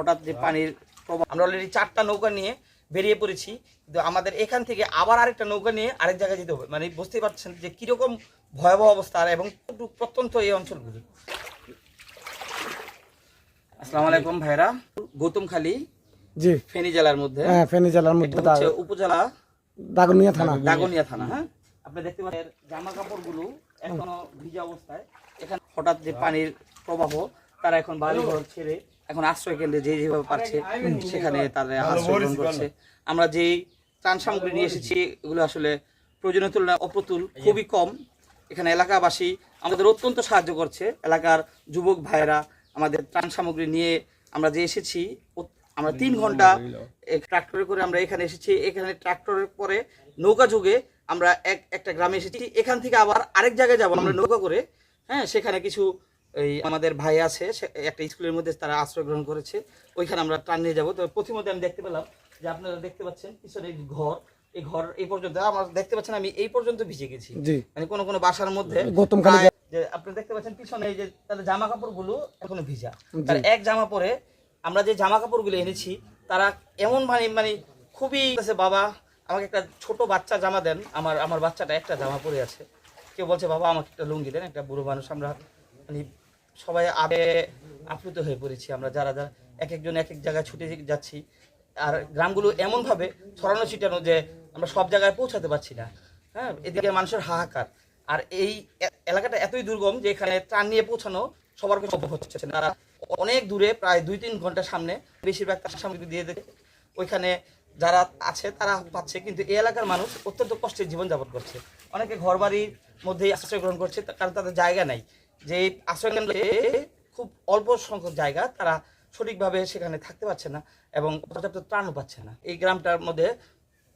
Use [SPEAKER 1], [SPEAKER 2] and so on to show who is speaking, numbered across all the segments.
[SPEAKER 1] হঠাৎ যে পানির প্রবাহ আমরা অলরেডি চারটা নৌকা নিয়ে বেরিয়ে পড়েছি কিন্তু আমাদের এখান থেকে আবার আরেকটা নৌকা নিয়ে আরেক জায়গায় যেতে হবে। মানে বুঝতেই পারছেন যে কীরকম ভয়াবহ অবস্থা এবং প্রত্যন্ত এই অঞ্চলগুলি আসসালামু আলাইকুম ভাইরা। গৌতমখালী
[SPEAKER 2] জি।
[SPEAKER 1] ফেনী জেলার মধ্যে।
[SPEAKER 2] হ্যাঁ ফেনী জেলার মধ্যে
[SPEAKER 1] উপজেলা
[SPEAKER 2] দাগনিয়া থানা।
[SPEAKER 1] দাগনিয়া থানা হ্যাঁ? আপনি দেখতে পাচ্ছেন জামা কাপড়গুলো এখনও ভিজা অবস্থায়। এখানে হঠাৎ যে পানির প্রবাহ তারা এখন বাড়ি ঘর ছেড়ে এখন আশ্রয় কেন্দ্রে যে যেভাবে পারছে সেখানে তারা আশ্রয় গ্রহণ করছে। আমরা যেই ত্রাণ সামগ্রী নিয়ে এসেছি এগুলো আসলে প্রয়োজনীয় তুলনায় অপ্রতুল খুবই কম। এখানে এলাকাবাসী আমাদের অত্যন্ত সাহায্য করছে। এলাকার যুবক ভাইয়েরা আমাদের ত্রাণ সামগ্রী নিয়ে আমরা যে এসেছি আমরা তিন ঘণ্টা ট্রাক্টরে করে আমরা এখানে এসেছি। এখানে ট্রাক্টরের পরে নৌকা যুগে আমরা এক একটা গ্রামে এসেছি। এখান থেকে আবার আরেক জায়গায় যাব। আমরা নৌকা করে হ্যাঁ সেখানে কিছু এই আমাদের ভাই আছে একটা স্কুলের মধ্যে তারা আশ্রয় গ্রহণ করেছে। ওইখানে আমরা টান নিয়ে যাব। তো প্রথমত আমি দেখতে পেলাম যে আপনারা দেখতে পাচ্ছেন পিছনে ঘর। এই ঘর এই পর্যন্ত আমার দেখতে পাচ্ছেন আমি এই পর্যন্ত ভিজে গেছি। মানে কোনো কোনো বাসার মধ্যে যে আপনি দেখতে পাচ্ছেন পিছনে এই যে তাদের জামা কাপড়গুলো এখনও ভিজা। তার এক জামা পরে আমরা যে জামা কাপড়গুলো এনেছি তারা এমন মানে মানে খুবই বাবা আমাকে একটা ছোট বাচ্চা জামা দেন। আমার আমার বাচ্চাটা একটা জামা পরে আছে। কেউ বলছে বাবা আমাকে একটা লুঙ্গি দেন একটা বুড়ো মানুষ আমরা মানে সবাই আবে আপ্লুত হয়ে পড়েছি আমরা, যারা যারা এক একজন এক এক জায়গায় ছুটে যাচ্ছি। আর গ্রামগুলো এমনভাবে ছড়ানো ছিটানো যে আমরা সব জায়গায় পৌঁছাতে পারছি না। হ্যাঁ এদিকে মানুষের হাহাকার। আর এই এলাকাটা এতই দুর্গম যে এখানে ত্রাণ নিয়ে পৌঁছানো সবার সম্ভব হচ্ছে না। অনেক দূরে প্রায় দুই তিন ঘণ্টার সামনে বেশিরভাগ তার সামগ্রী দিয়ে দেয়। ওইখানে যারা আছে তারা পাচ্ছে, কিন্তু এই এলাকার মানুষ অত্যন্ত কষ্টের জীবনযাপন করছে। অনেকে ঘরবাড়ির মধ্যেই আশ্রয় গ্রহণ করছে কারণ তাদের জায়গা নাই। যে আশ্রয় কেন্দ্রে খুব অল্প সংখ্যক জায়গা তারা সঠিকভাবে সেখানে থাকতে পারছে না এবং পর্যাপ্ত ত্রাণও পাচ্ছে না। এই গ্রামটার মধ্যে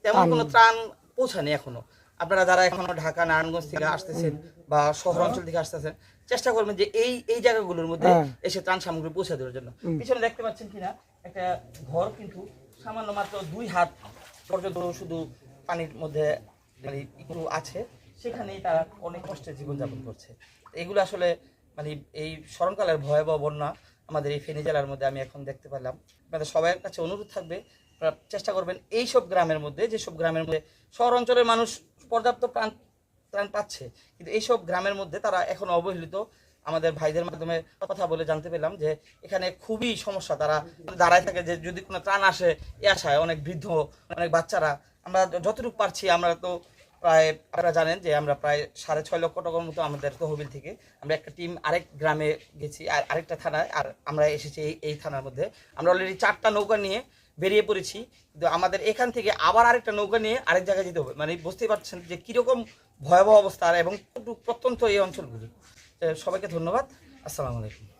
[SPEAKER 1] তেমন কোনো ত্রাণ। পৌঁছায়নি এখনও। আপনারা যারা এখনও ঢাকা নারায়ণগঞ্জ থেকে আসতেছেন বা শহর অঞ্চল থেকে আসতেছেন চেষ্টা করবেন যে এই এই জায়গাগুলোর মধ্যে
[SPEAKER 2] হ্যাঁ।
[SPEAKER 1] এসে ত্রাণ সামগ্রী পৌঁছে দেওয়ার জন্য। পিছনে দেখতে পাচ্ছেন কিনা একটা ঘর কিন্তু সামান্য মাত্র দুই হাত পর্যন্ত শুধু পানির মধ্যে মানে আছে। সেখানেই তারা অনেক কষ্টে জীবনযাপন করছে। এগুলো আসলে মানে এই স্মরণকালের ভয়াবহ বন্যা আমাদের এই ফেনী জেলার মধ্যে আমি এখন দেখতে পেলাম। আপনাদের সবার কাছে অনুরোধ থাকবে চেষ্টা করবেন এই সব গ্রামের মধ্যে, যেসব গ্রামের মধ্যে শহর অঞ্চলের মানুষ পর্যাপ্ত প্রাণ ত্রাণ পাচ্ছে, কিন্তু এইসব গ্রামের মধ্যে তারা এখন অবহেলিত। আমাদের ভাইদের মাধ্যমে কথা বলে জানতে পেলাম যে এখানে খুবই সমস্যা, তারা দাঁড়ায় থাকে যে যদি কোনো ত্রাণ আসে, এ আশায় অনেক বৃদ্ধ, অনেক বাচ্চারা। আমরা যতটুকু পারছি, আমরা তো প্রায় আপনারা জানেন যে আমরা প্রায় সাড়ে ছয় লক্ষ টাকার মতো আমাদের তহবিল থেকে আমরা একটা টিম আরেক গ্রামে গেছি, আর আরেকটা থানায়, আর আমরা এসেছি এই এই থানার মধ্যে। আমরা অলরেডি চারটা নৌকা নিয়ে বেরিয়ে পড়েছি, কিন্তু আমাদের এখান থেকে আবার আরেকটা নৌকা নিয়ে আরেক জায়গায় যেতে হবে। মানে বুঝতেই পারছেন যে কীরকম ভয়াবহ অবস্থা, এবং প্রত্যন্ত এই অঞ্চলগুলি। সবাইকে ধন্যবাদ। আসসালামু আলাইকুম।